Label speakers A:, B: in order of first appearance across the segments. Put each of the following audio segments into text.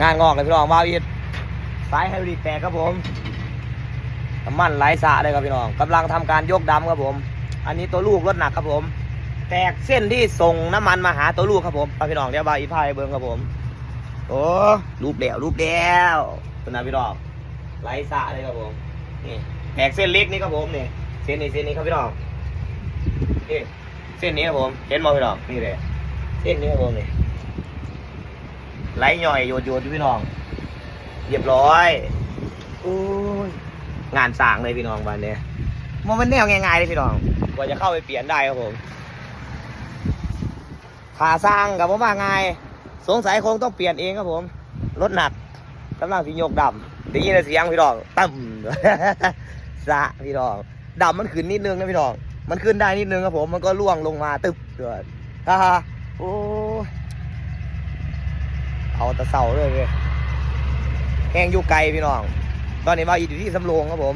A: งานงอกเลยพี่น้องวาวอีดสายไฮดรอลิกแตกครับผมน้ำมันไหลสะเลยครับพี่น้องกำลังทำการยกดำครับผม อันนี้ตัวลูกรถหนักครับผม แตกเส้นที่ส่งน้ำมันมาหาตัวลูกครับผมไปพี่น้องเดี๋ยววาวอีพายเบิ้งครับผมโอ้รูปเดี่ยวรูปเดียวคุณนาพี่น้องไหลสะเลยครับผมนี่แตกเส้นเล็กนี่ครับผมนี่เส้นนี้เส้นนี้ครับพี่น้องนี่เส้นนี้ครับผมเห็นบ่พี่น้องนี่เลยเส้นนี้ครับผมนี่ ไหลหน่อยโยดโยดอยู่พี่น้องเรียบร้อยโอ้ยงานสร้างเลยพี่น้องวันนี้มันมันแนวง่ายๆเลยพี่น้องกว่าจะเข้าไปเปลี่ยนได้ครับผมขาสร้างกับผมว่าไงายสงสัยคงต้องเปลี่ยนเองครับผมรถหนักกำลังสิโยกดำได้ยินเสียงพี่น้องตั้มสะพี่น้องดำมันขึ้นนิดนึงนะพี่น้องมันขึ้นได้นิดนึงครับผมมันก็ล่วงลงมาตึบด้วยฮ่าฮ่าโอ้ แตะเสาเลยเว้ยแห้งอยู่ไกลพี่น้อง ตอนนี้มาอยู่ที่สำโรงครับผม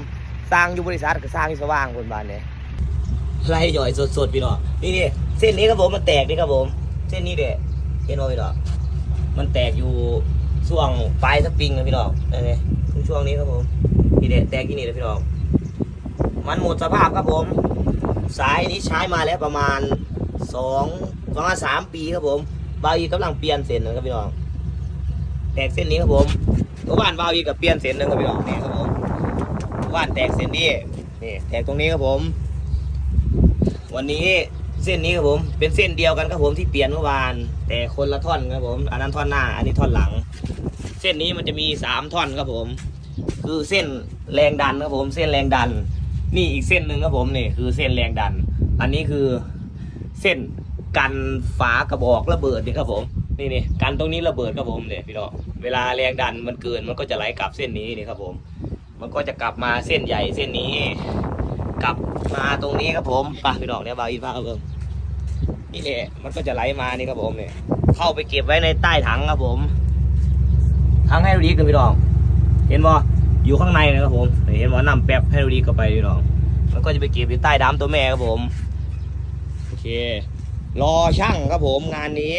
A: สร้างอยู่บริษัทก็สร้างที่สว่างคนบ้านเนี่ยไล่ย่อยสดๆพี่น้อง นี่นี่เส้นนี้ครับผมมันแตกนี่ครับผม เส้นนี้เด็เห็นไหมพี่น้อง มันแตกอยู่ช่วงปลายสปริงนะพี่น้องนี่ช่วงนี้ครับผมนี่เด็แตกที่นี่เลยพี่น้อง มันหมดสภาพครับผม สายนี้ใช้มาแล้วประมาณสองประมาณสามปีครับผม บาอีกำลังเปลี่ยนเส้นนะครับพี่น้อง แตกเส้นนี้ครับผมเมื่อวานบาวอีกับเปลี่ยนเส้นหนึ่งครับพี่น้องนี่ครับผมเมื่อวานแตกเส้นนี้นี่แตกตรงนี้ครับผม วันนี้เส้นนี้ครับผมเป็นเส้นเดียวกันครับผมที่เปลี่ยนเมื่อวาน แต่คนละท่อนครับผมอันนั้นท่อนหน้า อันนี้ท่อนหลัง เส้นนี้มันจะมีสามท่อนครับผม คือเส้นแรงดันครับผมเส้นแรงดัน นี่อีกเส้นหนึ่งครับผมนี่คือเส้นแรงดัน อันนี้คือเส้นกันฝากระบอกระเบิดนี่ครับผม นี่นี่กันตรงนี้ระเบิดครับผมเนี่ยพี่น้องเวลาแรงดันมันเกินมันก็จะไหลกลับเส้นนี้นี่ครับผม มันก็จะกลับมาเส้นใหญ่เส้นนี้ กลับมาตรงนี้ครับผมไปพี่น้องเนี่ยบาอีฟ้าครับผมนี่แหละมันก็จะไหลมานี่ครับผมเนี่ยเข้าไปเก็บไว้ในใต้ถังครับผมถังให้ดีกันพี่น้อง เห็นบ่อยู่ข้างในนะครับผมเห็นบ่นำแป๊บให้ดีเข้าไปพี่น้อง มันก็จะไปเก็บอยู่ใต้ดำตัวแม่ครับผมโอเครอช่างครับผมงานนี้